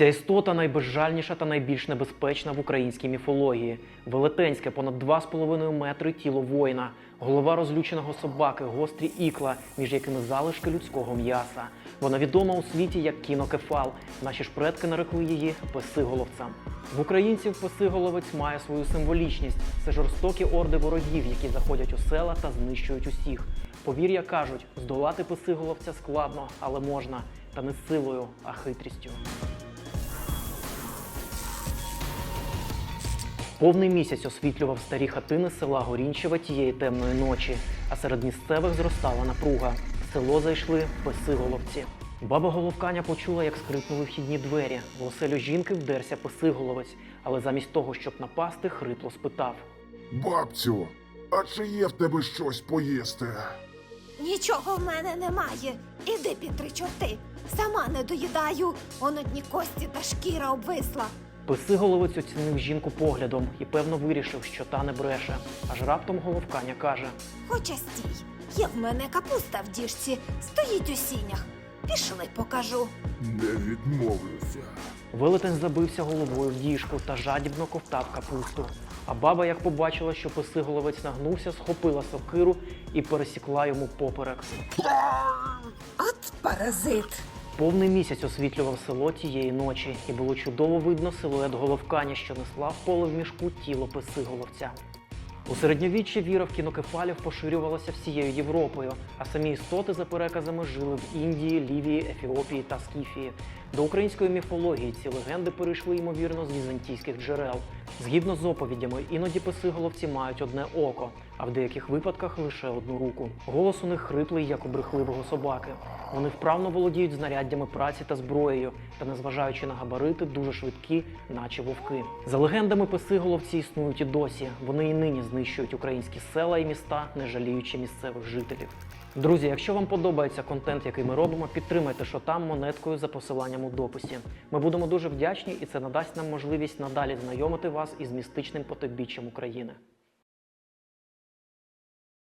Ця істота найбезжальніша та найбільш небезпечна в українській міфології. Велетенське, понад 2,5 метри тіло воїна, голова розлюченого собаки, гострі ікла, між якими залишки людського м'яса. Вона відома у світі як кінокефал. Наші ж предки нарекли її песиголовцем. В українців песиголовець має свою символічність. Це жорстокі орди ворогів, які заходять у села та знищують усіх. Повір'я кажуть, здолати песиголовця складно, але можна. Та не силою, а хитрістю. Повний місяць освітлював старі хатини села Горінчева тієї темної ночі, а серед місцевих зростала напруга. В село зайшли песиголовці. Баба Головканя почула, як скрипнули вхідні двері. В оселю жінки вдерся песиголовець, але замість того, щоб напасти, хрипло спитав. Бабцю, а чи є в тебе щось поїсти? Нічого в мене немає. Іди під три чорти. Сама не доїдаю. Он одні кості та шкіра обвисла. Песиголовець оцінив жінку поглядом і певно вирішив, що та не бреше. Аж раптом Головканя каже: Хоча стій. Є в мене капуста в діжці, стоїть у сінях. Пішли, покажу. Не відмовлюся. Велетень забився головою в діжку та жадібно ковтав капусту. А баба, як побачила, що песиголовець нагнувся, схопила сокиру і пересікла йому поперек. От паразит. Повний місяць освітлював село тієї ночі, і було чудово видно силует головкані, що несла в поле в мішку тіло песиголовця. У середньовіччі віра в кінокефалів поширювалася всією Європою, а самі істоти за переказами жили в Індії, Лівії, Ефіопії та Скіфії. До української міфології ці легенди перейшли ймовірно з візантійських джерел. Згідно з оповідями, іноді песиголовці мають одне око, а в деяких випадках лише одну руку. Голос у них хриплий, як у брехливого собаки. Вони вправно володіють знаряддями праці та зброєю, та, незважаючи на габарити, дуже швидкі, наче вовки. За легендами, песиголовці існують і досі. Вони і нині знищують українські села і міста, не жаліючи місцевих жителів. Друзі, якщо вам подобається контент, який ми робимо, підтримайте що там монеткою за посиланням у дописі. Ми будемо дуже вдячні, і це надасть нам можливість надалі знайомити вас із містичним потойбіччям України.